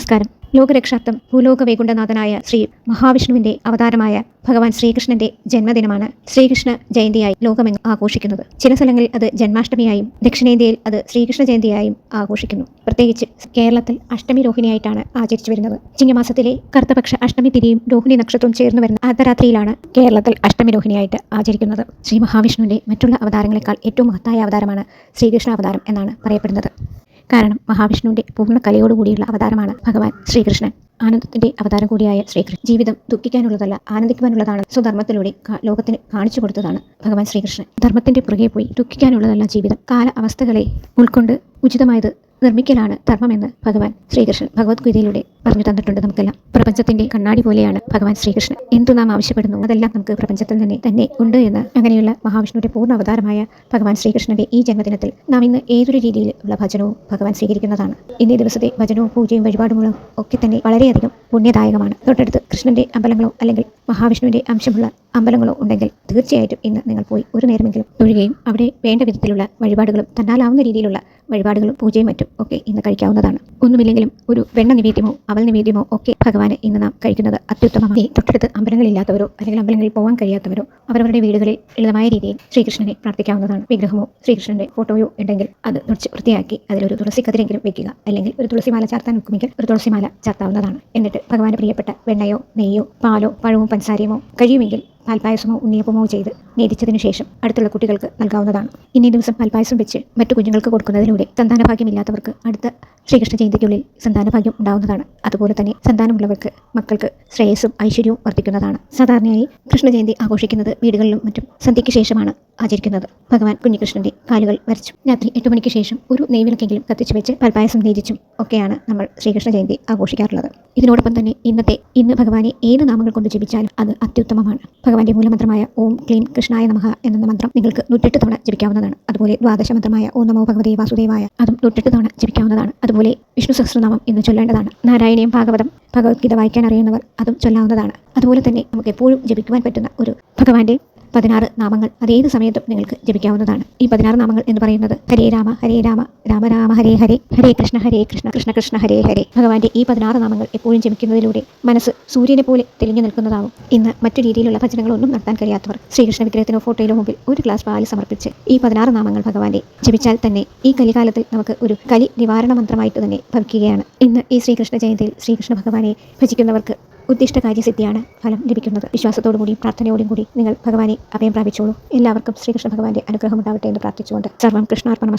നമസ്കാരം. ലോകരക്ഷാർത്ഥം ഭൂലോക വൈകുണ്ഠനാഥനായ ശ്രീ മഹാവിഷ്ണുവിന്റെ അവതാരമായ ഭഗവാൻ ശ്രീകൃഷ്ണന്റെ ജന്മദിനമാണ് ശ്രീകൃഷ്ണ ജയന്തിയായി ലോകമെങ്ങും ആഘോഷിക്കുന്നത്. ചില സ്ഥലങ്ങളിൽ അത് ജന്മാഷ്ടമിയായും ദക്ഷിണേന്ത്യയിൽ അത് ശ്രീകൃഷ്ണ ജയന്തിയായും ആഘോഷിക്കുന്നു. പ്രത്യേകിച്ച് കേരളത്തിൽ അഷ്ടമി രോഹിണിയായിട്ടാണ് ആചരിച്ചു വരുന്നത്. ചിങ്ങമാസത്തിലെ കർത്തപക്ഷ അഷ്ടമി തിരിയും രോഹിണി നക്ഷത്രവും ചേർന്ന് വരുന്ന അർദ്ധരാത്രിയിലാണ് കേരളത്തിൽ അഷ്ടമി രോഹിണിയായിട്ട് ആചരിക്കുന്നത്. ശ്രീ മഹാവിഷ്ണുവിന്റെ മറ്റുള്ള അവതാരങ്ങളെക്കാൾ ഏറ്റവും മഹത്തായ അവതാരമാണ് ശ്രീകൃഷ്ണ അവതാരം എന്നാണ് പറയപ്പെടുന്നത്. കാരണം മഹാവിഷ്ണുവിന്റെ പൂർണ കലയോടുകൂടിയുള്ള അവതാരമാണ് ഭഗവാൻ ശ്രീകൃഷ്ണൻ. ആനന്ദത്തിന്റെ അവതാരം കൂടിയായ ശ്രീകൃഷ്ണൻ ജീവിതം ദുഃഖിക്കാനുള്ളതല്ല ആനന്ദിക്കുവാനുള്ളതാണ് സ്വധർമ്മത്തിലൂടെ ലോകത്തിന് കാണിച്ചു കൊടുത്തതാണ് ഭഗവാൻ ശ്രീകൃഷ്ണൻ. ധർമ്മത്തിന്റെ പുറകെ പോയി ദുഃഖിക്കാനുള്ളതല്ല ജീവിതം. കാല അവസ്ഥകളെ ഉൾക്കൊണ്ട് ഉചിതമായത് നിർമ്മിക്കലാണ് ധർമ്മമെന്ന് ഭഗവാൻ ശ്രീകൃഷ്ണൻ ഭഗവത്ഗീതയിലൂടെ പറഞ്ഞു തന്നിട്ടുണ്ട് നമുക്കെല്ലാം. പ്രപഞ്ചത്തിന്റെ കണ്ണാടി പോലെയാണ് ഭഗവാൻ ശ്രീകൃഷ്ണൻ. എന്തു നാം ആവശ്യപ്പെടുന്നു അതെല്ലാം നമുക്ക് പ്രപഞ്ചത്തിൽ തന്നെ തന്നെ ഉണ്ട് എന്ന് അങ്ങനെയുള്ള മഹാവിഷ്ണുവിന്റെ പൂർണ അവതാരമായ ഭഗവാൻ ശ്രീകൃഷ്ണന്റെ ഈ ജന്മദിനത്തിൽ നാം ഇന്ന് ഏതൊരു രീതിയിലുള്ള ഭജനവും ഭഗവാൻ സ്വീകരിക്കുന്നതാണ്. ഇന്നേ ദിവസത്തെ ഭജനവും പൂജയും വഴിപാടുകളും ഒക്കെ തന്നെ medio പുണ്യദായകമാണ്. തൊട്ടടുത്ത് കൃഷ്ണന്റെ അമ്പലങ്ങളോ അല്ലെങ്കിൽ മഹാവിഷ്ണുവിന്റെ അംശമുള്ള അമ്പലങ്ങളോ ഉണ്ടെങ്കിൽ തീർച്ചയായിട്ടും ഇന്ന് നിങ്ങൾ പോയി ഒരു നേരമെങ്കിലും തൊഴുകയും അവിടെ വേണ്ട വിധത്തിലുള്ള വഴിപാടുകളും തന്നാലാവുന്ന രീതിയിലുള്ള വഴിപാടുകളും പൂജയും മറ്റും ഒക്കെ ഇന്ന് കഴിക്കാവുന്നതാണ്. ഒന്നുമില്ലെങ്കിലും ഒരു വെണ്ണ നിവേദ്യമോ അവൽ നിവേദ്യമോ ഒക്കെ ഭഗവാന് ഇന്ന് നാം കഴിക്കുന്നത് അത്യുത്തമമാണ്. തൊട്ടടുത്ത് അമ്പലങ്ങളില്ലാത്തവരോ അല്ലെങ്കിൽ അമ്പലങ്ങളിൽ പോകാൻ കഴിയാത്തവരോ അവരവരുടെ വീടുകളിൽ ലളിതമായ രീതിയിൽ ശ്രീകൃഷ്ണനെ പ്രാർത്ഥിക്കാവുന്നതാണ്. വിഗ്രഹമോ ശ്രീകൃഷ്ണന്റെ ഫോട്ടോയോ ഉണ്ടെങ്കിൽ അത് തുടച്ച് വൃത്തിയാക്കി അതിലൊരു തുളസി കതിരെങ്കിലും വെക്കുക. അല്ലെങ്കിൽ ഒരു തുളസിമാല ചാർത്താൻ വെക്കുമെങ്കിൽ ഒരു തുളസിമാല ചാർത്താവുന്നതാണ്. എന്നിട്ട് ഭഗവാന് പ്രിയപ്പെട്ട വെണ്ണയോ നെയ്യോ പാലോ പഴവും പഞ്ചസാരയുമോ കഴിയുമെങ്കിൽ പാൽപ്പായസമോ ഉണ്ണിയപ്പമോ ചെയ്ത് നേദിച്ചതിനു ശേഷം അടുത്തുള്ള കുട്ടികൾക്ക് നൽകാവുന്നതാണ്. ഇന്നേ ദിവസം പാൽപ്പായസം വെച്ച് മറ്റു കുഞ്ഞുങ്ങൾക്ക് കൊടുക്കുന്നതിലൂടെ സന്താനഭാഗ്യമില്ലാത്തവർക്ക് അടുത്ത ശ്രീകൃഷ്ണ ജയന്തിക്കുള്ളിൽ സന്താനഭാഗ്യം ഉണ്ടാവുന്നതാണ്. അതുപോലെ തന്നെ സന്താനമുള്ളവർക്ക് മക്കൾക്ക് ശ്രേയസ്സും ഐശ്വര്യവും വർദ്ധിക്കുന്നതാണ്. സാധാരണയായി കൃഷ്ണ ജയന്തി ആഘോഷിക്കുന്നത് വീടുകളിലും മറ്റും സന്ധ്യയ്ക്ക് ശേഷമാണ് ആചരിക്കുന്നത്. ഭഗവാൻ കുഞ്ഞികൃഷ്ണന്റെ കാലുകൾ വരച്ചു. രാത്രി എട്ട് മണിക്ക് ശേഷം ഒരു നെയ്വിളക്കെങ്കിലും കത്തിച്ചു വെച്ച് പൽപ്പായസം നീതിച്ചും ഒക്കെയാണ് നമ്മൾ ശ്രീകൃഷ്ണ ജയന്തി ആഘോഷിക്കാറുള്ളത്. ഇതിനോടൊപ്പം തന്നെ ഇന്നത്തെ ഇന്ന് ഭഗവാനെ ഏത് നാമങ്ങൾ കൊണ്ട് ജപിച്ചാലും അത് അത്യുത്തമമാണ്. ഭഗവാന്റെ മൂലമന്ത്രമായ ഓം ക്ലീം കൃഷ്ണായ നമഹ എന്ന മന്ത്രം നിങ്ങൾക്ക് നൂറ്റെട്ട് തവണ ജപിക്കാവുന്നതാണ്. അതുപോലെ ദ്വാദശ മന്ത്രമായ ഓം നമോ ഭഗവതേ വാസുദേവായ അതും നൂറ്റെട്ട് തവണ ജപിക്കാവുന്നതാണ്. അതുപോലെ വിഷ്ണു സഹസ്രനാമം എന്ന് ചൊല്ലേണ്ടതാണ്. നാരായണീയം ഭാഗവതം ഭഗവത്ഗീത വായിക്കാൻ അറിയുന്നവർ അതും ചൊല്ലാവുന്നതാണ്. അതുപോലെ തന്നെ നമുക്ക് എപ്പോഴും ജപിക്കുവാൻ പറ്റുന്ന ഒരു ഭഗവാന്റെ പതിനാറ് നാമങ്ങൾ അതേത് സമയത്തും നിങ്ങൾക്ക് ജപിക്കാവുന്നതാണ്. ഈ പതിനാറ് നാമങ്ങൾ എന്ന് പറയുന്നത് ഹരേ രാമ ഹരേ രാമ രാമ രാമ ഹരേ ഹരേ ഹരേ കൃഷ്ണ ഹരേ കൃഷ്ണ കൃഷ്ണ കൃഷ്ണ ഹരേ ഹരേ. ഭഗവാന്റെ ഈ പതിനാറ് നാമങ്ങൾ എപ്പോഴും ജപിക്കുന്നതിലൂടെ മനസ്സ് സൂര്യനെ പോലെ തെളിഞ്ഞു നിൽക്കുന്നതാവും. ഇന്ന് മറ്റു രീതിയിലുള്ള ഭജനങ്ങളൊന്നും നടത്താൻ കഴിയാത്തവർ ശ്രീകൃഷ്ണ വിഗ്രഹത്തിനോ ഫോട്ടോയിലോ മുമ്പിൽ ഒരു ഗ്ലാസ് പാൽ സമർപ്പിച്ച് ഈ പതിനാറ് നാമങ്ങൾ ഭഗവാന്റെ ജപിച്ചാൽ തന്നെ ഈ കലികാലത്തിൽ നമുക്ക് ഒരു കലി നിവാരണ മന്ത്രമായിട്ട് തന്നെ ഭവിക്കുകയാണ്. ഇന്ന് ഈ ശ്രീകൃഷ്ണ ജയന്തിയിൽ ശ്രീകൃഷ്ണ ഭഗവാനെ ഭജിക്കുന്നവർക്ക് ഉദ്ദിഷ്ട കാര്യസിദ്ധിയാണ് ഫലം ലഭിക്കുന്നത്. വിശ്വാസത്തോടു കൂടി പ്രാർത്ഥനയോടും കൂടി നിങ്ങൾ ഭഗവാനെ അഭയം പ്രാപിച്ചോളൂ. എല്ലാവർക്കും ശ്രീകൃഷ്ണ ഭഗവാന്റെ അനുഗ്രഹം ഉണ്ടാവട്ടെ എന്ന് പ്രാർത്ഥിച്ചുകൊണ്ട് സർവം കൃഷ്ണാർപ്പണമസ്തു